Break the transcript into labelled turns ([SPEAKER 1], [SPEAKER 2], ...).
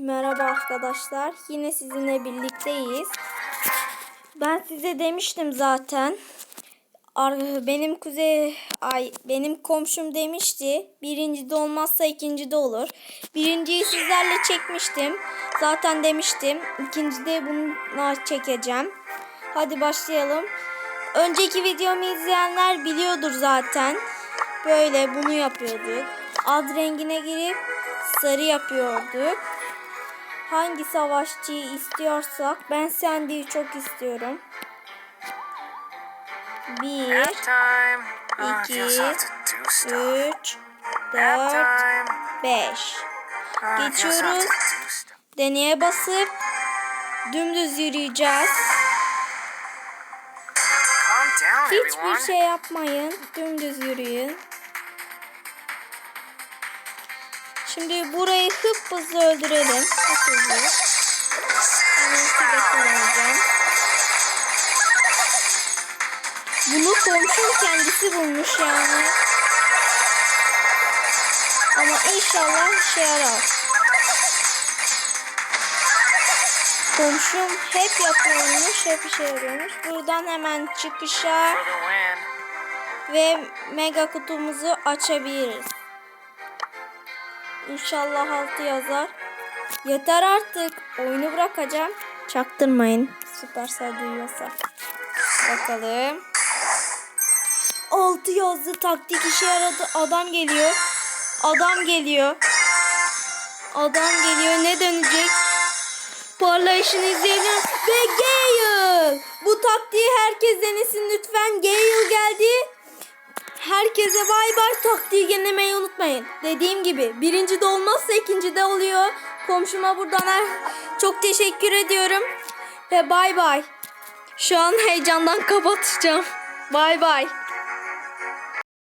[SPEAKER 1] Merhaba arkadaşlar. Yine sizinle birlikteyiz. Ben size demiştim zaten. Benim kuzey ay benim komşum demişti. Birinci de olmazsa ikinci de olur. Birinciyi sizlerle çekmiştim. Zaten demiştim. İkinci de bununla çekeceğim. Hadi başlayalım. Önceki videomu izleyenler biliyordur zaten. Böyle bunu yapıyorduk. Ad rengine girip sarı yapıyorduk. Hangi savaşçıyı istiyorsak ben Sandy'yi çok istiyorum. Bir, iki, üç, dört, beş. Geçiyoruz. Deneye basıp dümdüz yürüyeceğiz. Hiçbir şey yapmayın. Dümdüz yürüyün. Şimdi burayı hıp hızlı öldürelim. Hıp hızlı. Kullanacağım. Bunu komşum kendisi bulmuş yani. Ama inşallah işe yarar. Komşum hep yapıyormuş, hep işe yarıyormuş. Buradan hemen çıkışa ve mega kutumuzu açabiliriz. İnşallah altı yazar. Yeter artık. Oyunu bırakacağım. Çaktırmayın. Süpersel duyuyorsa. Bakalım. Altı yazdı. Taktik işe yaradı. Adam geliyor. Adam geliyor. Adam geliyor. Ne dönecek? Parlayışını izleyelim. Ve Gale. Bu taktiği herkes denesin lütfen. Gale geldi. Herkese bay bay taktiği denemeyi unutmayın. Dediğim gibi birinci de olmazsa ikinci de oluyor. Komşuma buradan her çok teşekkür ediyorum. Ve bay bay. Şu an heyecandan kapatacağım. Bay bay.